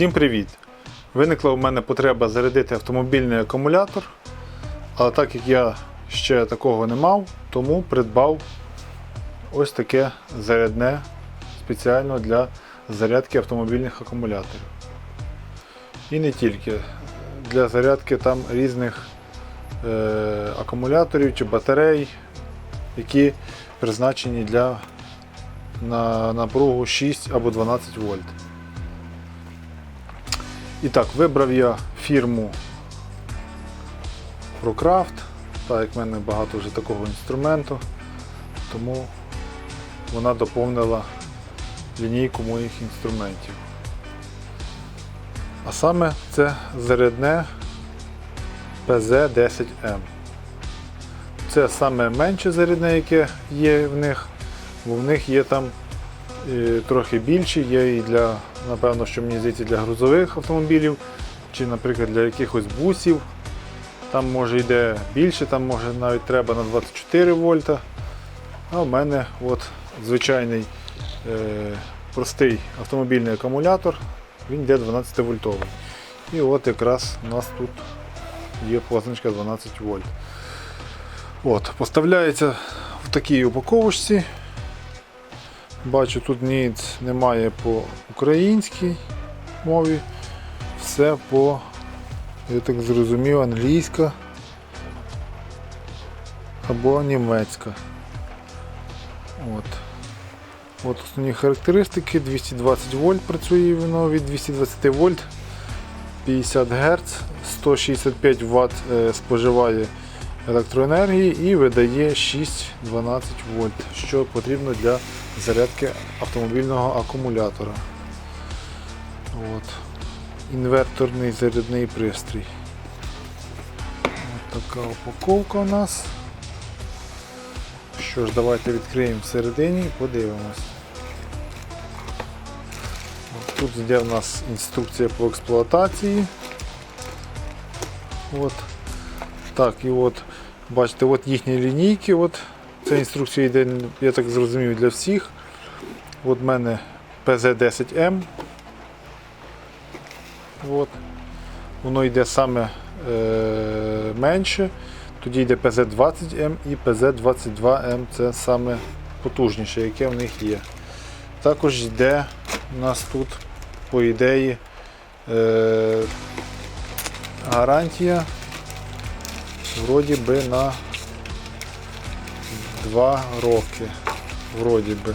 Всім привіт! Виникла у мене потреба зарядити автомобільний акумулятор, але так як я ще такого не мав, тому придбав ось таке зарядне спеціально для зарядки автомобільних акумуляторів. І не тільки для зарядки там різних е, акумуляторів чи батарей, які призначені для на напругу 6 або 12 вольт. І так, вибрав я фірму ProCraft, так як в мене багато вже такого інструменту, тому вона доповнила лінійку моїх інструментів. А саме це зарядне PZ10M. Це саме менше зарядне, яке є в них, бо в них є там е, трохи більші, є і для, напевно, що мені здається, для грузових автомобілів, чи, наприклад, для якихось бусів. Там може йде більше, там може навіть треба на 24 вольта. А в мене от звичайний е, простий автомобільний акумулятор, він йде 12 вольтовий. І от якраз у нас тут є позначка 12 вольт. От, Поставляється в такій упаковочці. Бачу, тут ніц немає по українській мові, все по, я так зрозумів, англійська або німецька. От. От основні характеристики, 220 вольт працює воно від 220 вольт, 50 Гц, 165 Вт споживає електроенергії і видає 6-12 вольт, що потрібно для зарядки автомобільного акумулятора. От. Інверторний зарядний пристрій. От така упаковка у нас. Що ж, давайте відкриємо всередині і подивимось. От Тут йде в нас інструкція по експлуатації. От. Так, і от, бачите, от їхні лінійки. От. Ця інструкція йде, я так зрозумів, для всіх. От в мене PZ10M. От. Воно йде саме е, менше. Тоді йде PZ20M і PZ22M це саме потужніше, яке в них є. Також йде у нас тут, по ідеї, е, гарантія вроді би на 2 роки. Вроді би.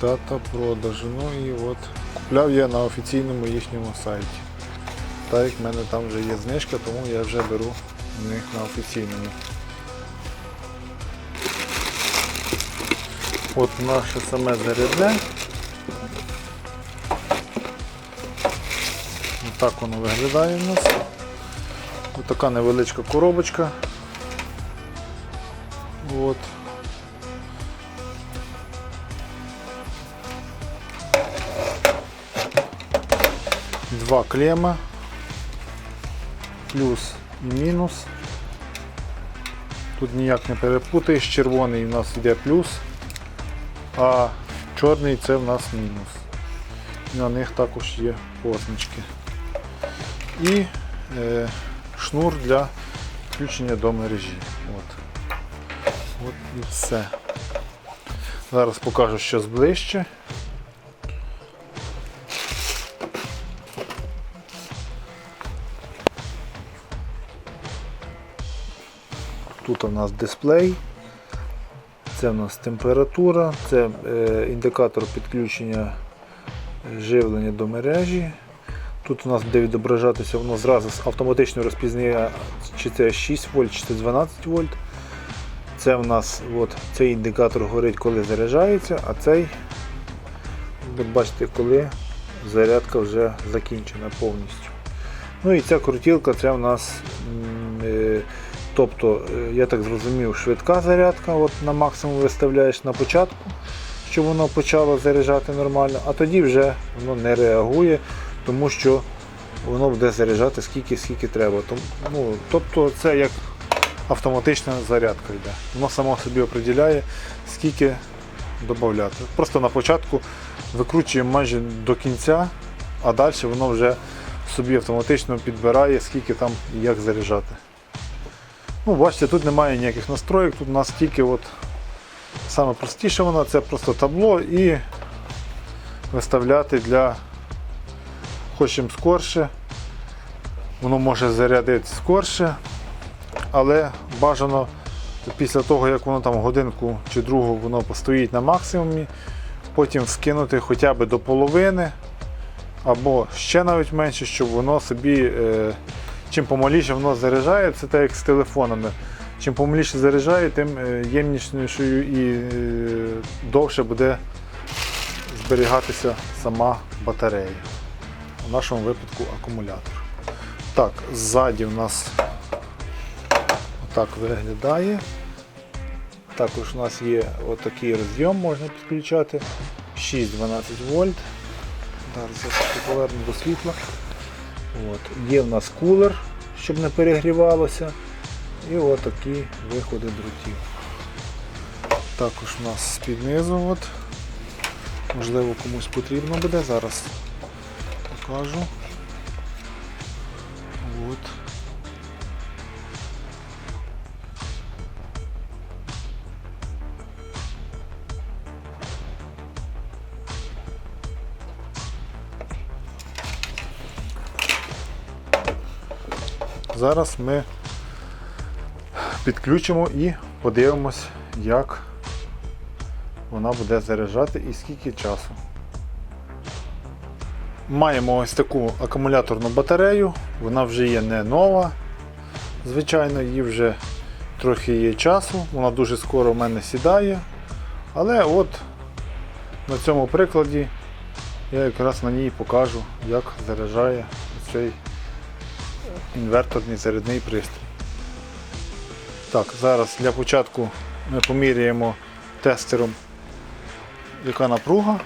Дата продажу. Ну і от купляв я на офіційному їхньому сайті. Так як в мене там вже є знижка, тому я вже беру в них на офіційному. От наше саме зарядне. Так воно виглядає у нас. Ось така невеличка коробочка. От. Два клема, плюс і мінус. Тут ніяк не перепутаєш, червоний у нас йде плюс, а чорний це в нас мінус. На них також є позначки і е, шнур для включення до мережі. От. От і все. Зараз покажу щось ближче. Тут у нас дисплей, це у нас температура, це е, індикатор підключення живлення до мережі. Тут у нас буде відображатися, воно зразу автоматично розпізнає, чи це 6 вольт, чи це 12 вольт. Це в нас от, цей індикатор горить, коли заряджається, а цей, ви бачите, коли зарядка вже закінчена повністю. Ну і ця крутілка це в нас, е, тобто, е, я так зрозумів, швидка зарядка, от на максимум виставляєш на початку, щоб воно почало заряджати нормально, а тоді вже воно не реагує тому що воно буде заряджати скільки скільки треба. Тому, ну, Тобто це як автоматична зарядка йде. Воно само собі определяє, скільки додати. Просто на початку викручуємо майже до кінця, а далі воно вже собі автоматично підбирає, скільки там і як заряджати. Ну, бачите, тут немає ніяких настроїк, тут у нас тільки от саме простіше це просто табло і виставляти для хочемо скорше. Воно може зарядити скорше, але бажано після того, як воно там годинку чи другу воно постоїть на максимумі, потім скинути хоча б до половини або ще навіть менше, щоб воно собі, е, чим помаліше воно заряджає, це так як з телефонами. Чим помаліше заряджає, тим е, ємнішою і е, довше буде зберігатися сама батарея. У нашому випадку акумулятор. Так, ззаді у нас отак виглядає. Також у нас є отакий розйом, можна підключати 6-12 вольт. Зараз я поверну до світла. От. Є в нас кулер, щоб не перегрівалося. І отакі виходи дротів. Також у нас з-під низу, от. можливо комусь потрібно буде, зараз покажу. От. Зараз ми підключимо і подивимось, як вона буде заряджати і скільки часу. Маємо ось таку акумуляторну батарею, вона вже є не нова. Звичайно, їй вже трохи є часу, вона дуже скоро в мене сідає. Але от на цьому прикладі я якраз на ній покажу, як заряджає цей інверторний зарядний пристрій. Так, зараз для початку ми поміряємо тестером, яка напруга.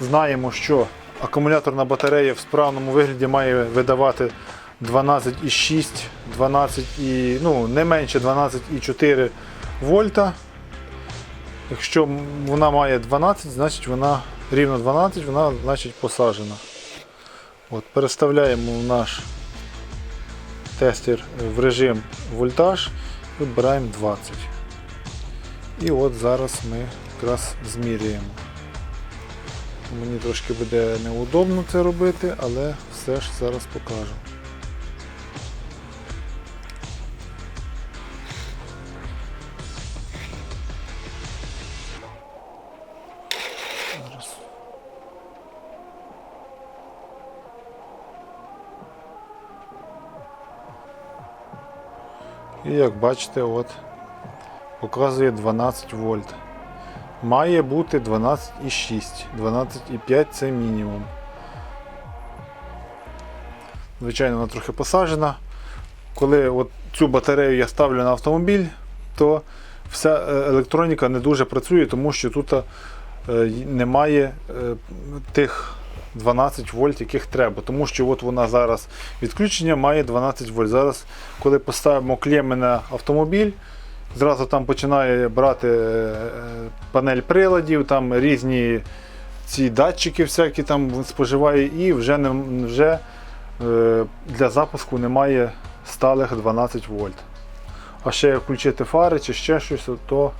Знаємо, що акумуляторна батарея в справному вигляді має видавати 12,6, 12 і, ну, не менше 12,4 вольта. Якщо вона має 12, значить вона рівно 12, вона значить посаджена. От, Переставляємо наш тестер в режим вольтаж вибираємо 20. І от зараз ми якраз зміряємо. Мені трошки буде неудобно це робити, але все ж зараз покажу. І як бачите, от показує 12 вольт. Має бути 12,6, 12,5 це мінімум. Звичайно, вона трохи посаджена. Коли от цю батарею я ставлю на автомобіль, то вся е, електроніка не дуже працює, тому що тут е, немає е, тих 12 вольт, яких треба. Тому що от вона зараз відключення має 12 вольт. Зараз, коли поставимо клеми на автомобіль, зразу там починає брати е, панель приладів, там різні ці датчики всякі там споживає і вже, не, вже е, для запуску немає сталих 12 вольт. А ще як включити фари чи ще щось, то,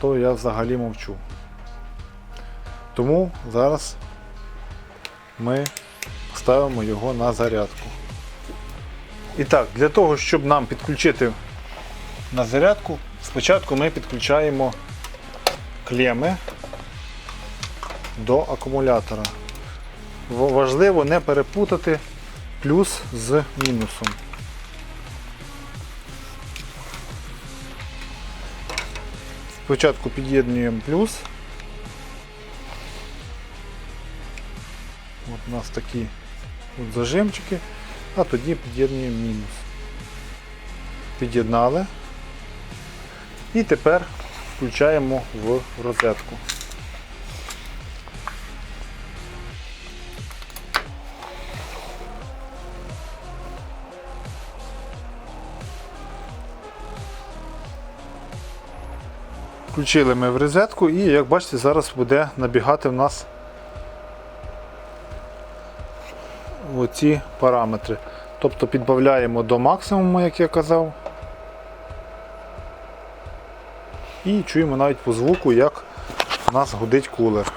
то я взагалі мовчу. Тому зараз ми ставимо його на зарядку. І так, для того, щоб нам підключити на зарядку, спочатку ми підключаємо клеми до акумулятора. Важливо не перепутати плюс з мінусом. Спочатку під'єднуємо плюс. От у нас такі от зажимчики, а тоді під'єднуємо мінус. Під'єднали. І тепер включаємо в розетку. Включили ми в розетку і як бачите, зараз буде набігати в нас оці параметри. Тобто підбавляємо до максимуму, як я казав. І чуємо навіть по звуку, як у нас гудить кулер.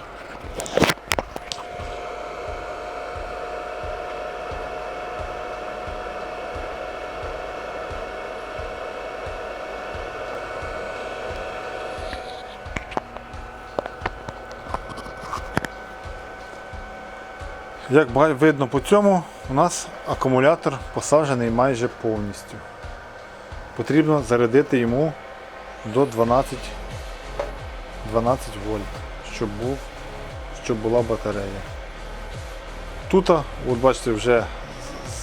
Як видно по цьому, у нас акумулятор посаджений майже повністю. Потрібно зарядити йому до 12, 12 вольт, щоб, був, щоб була батарея. Тут, от бачите, вже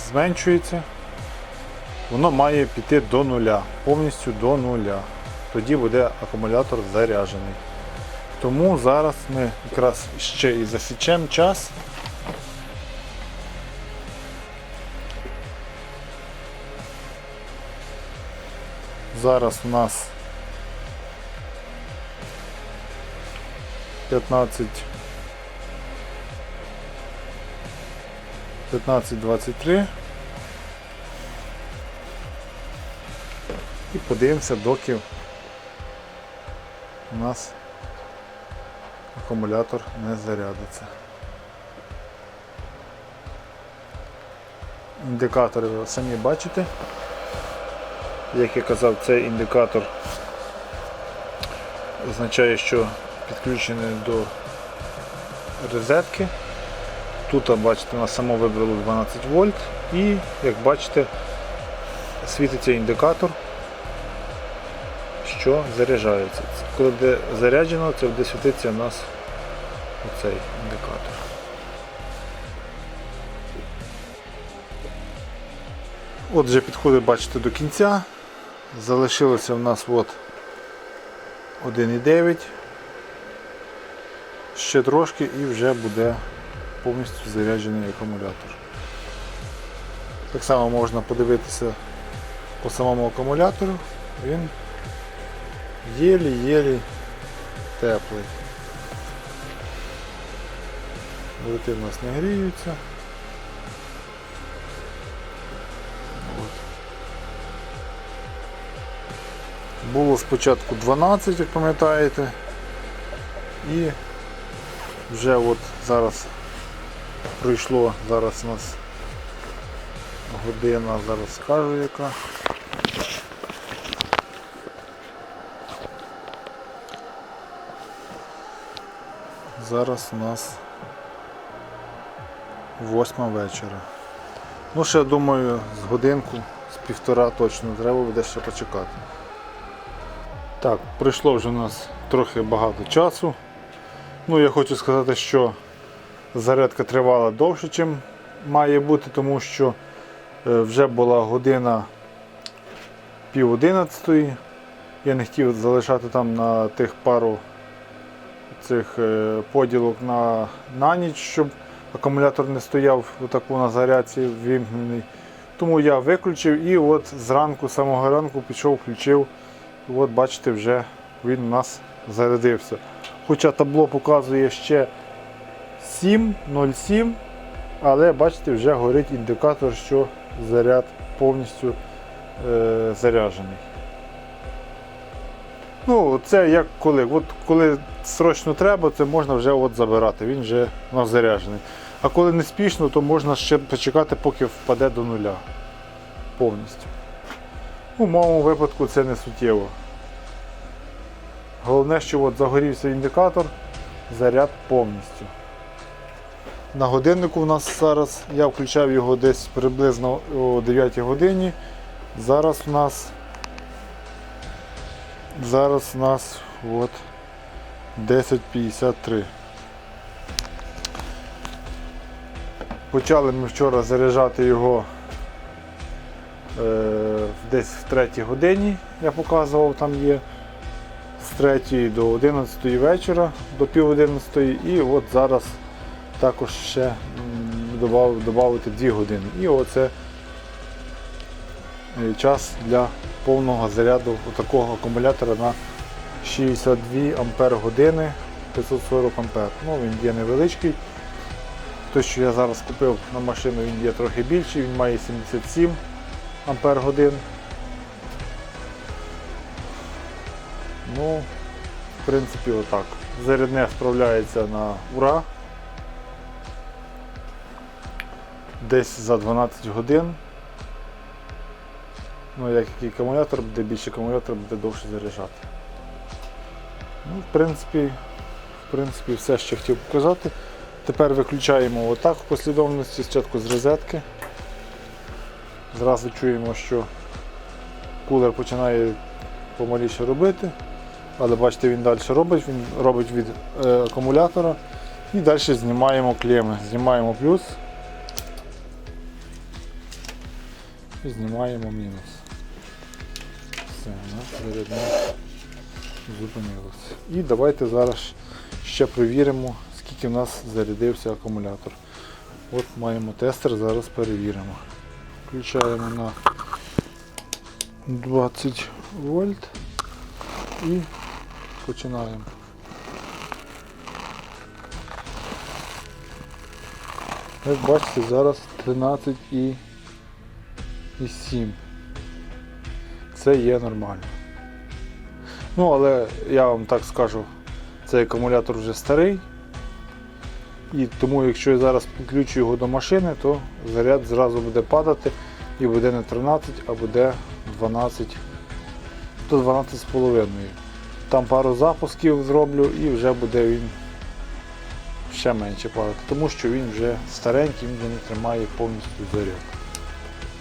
зменшується. Воно має піти до нуля, повністю до нуля. Тоді буде акумулятор заряджений. Тому зараз ми якраз ще і засічемо час. Зараз у нас 15 15.23 і подивимося, доки у нас акумулятор не зарядиться. Індикатори ви самі бачите. Як я казав, цей індикатор означає, що підключений до розетки. Тут, бачите, у нас само вибрало 12 вольт і, як бачите, світиться індикатор, що заряджається. Коли буде заряджено, це буде світитися у нас оцей індикатор. Отже, підходить, бачите, до кінця. Залишилося в нас от 1,9. Ще трошки і вже буде повністю заряджений акумулятор. Так само можна подивитися по самому акумулятору, він єлі-єлі теплий. Болти в нас не гріються. От. Було спочатку 12, як пам'ятаєте, і вже от зараз пройшло, зараз у нас година, зараз скажу яка. Зараз у нас восьма вечора. Ну ще думаю з годинку, з півтора точно треба буде ще почекати. Так, пройшло вже у нас трохи багато часу. Ну, я хочу сказати, що зарядка тривала довше, ніж має бути, тому що е, вже була година пів одинадцятої. Я не хотів залишати там на тих пару цих е, поділок на, на ніч, щоб акумулятор не стояв отаку на зарядці вімкнений. Тому я виключив і от зранку, самого ранку пішов, включив. От бачите, вже він у нас зарядився. Хоча табло показує ще 7.07, але бачите, вже горить індикатор, що заряд повністю е, заряджений. Ну, це як коли. От коли срочно треба, це можна вже от забирати, він вже у нас заряджений. А коли не спішно, то можна ще почекати, поки впаде до нуля повністю. У моєму випадку це не суттєво. Головне, що от загорівся індикатор, заряд повністю. На годиннику у нас зараз, я включав його десь приблизно о 9 годині. Зараз у нас зараз у нас от 10.53. Почали ми вчора заряджати його е, десь в 3 годині, я показував, там є 3 до 11 вечора, до пів 11 і от зараз також ще додати 2 години. І оце е, час для повного заряду такого акумулятора на 62 ампер години 540 ампер. Ну, він є невеличкий. Той, що я зараз купив на машину, він є трохи більший, він має 77 ампер годин. Ну, в принципі, отак. Зарядне справляється на ура. Десь за 12 годин. Ну, як який акумулятор, буде більше акумулятор, буде довше заряджати. Ну, в принципі, в принципі, все, що хотів показати. Тепер виключаємо отак в послідовності спочатку з розетки. Зразу чуємо, що кулер починає помаліше робити. Але бачите, він далі робить, він робить від е, акумулятора. І далі знімаємо клеми. Знімаємо плюс і знімаємо мінус. Все, наш зарядник зупинилося. І давайте зараз ще перевіримо, скільки в нас зарядився акумулятор. От маємо тестер, зараз перевіримо. Включаємо на 20 вольт і починаємо. Як бачите, зараз 13 і, і 7. Це є нормально. Ну, але я вам так скажу, цей акумулятор вже старий. І тому, якщо я зараз підключу його до машини, то заряд зразу буде падати і буде не 13, а буде 12, то 12,5. Там пару запусків зроблю і вже буде він ще менше падати, тому що він вже старенький, він вже не тримає повністю заряд.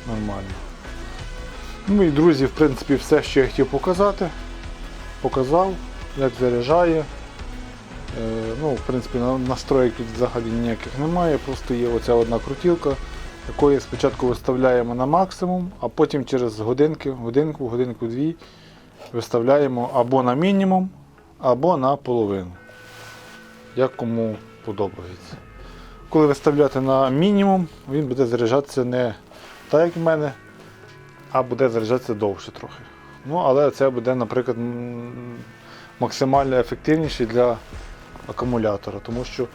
Нормально. Ну і друзі, в принципі, все, що я хотів показати, показав, як заряджає. Е, ну, в принципі, настроїк тут взагалі ніяких немає, просто є оця одна крутілка, якої спочатку виставляємо на максимум, а потім через годинки, годинку, годинку дві виставляємо або на мінімум, або на половину. Як кому подобається. Коли виставляти на мінімум, він буде заряджатися не так, як в мене, а буде заряджатися довше трохи. Ну, але це буде, наприклад, максимально ефективніше для акумулятора, тому що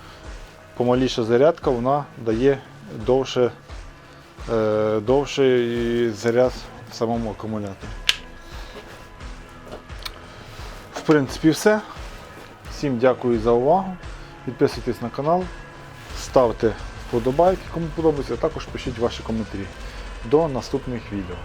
помаліша зарядка вона дає довше, е, довший заряд в самому акумуляторі. Принципі, все. Всім дякую за увагу. Підписуйтесь на канал, ставте вподобайки, кому подобається, а також пишіть ваші коментарі. До наступних відео.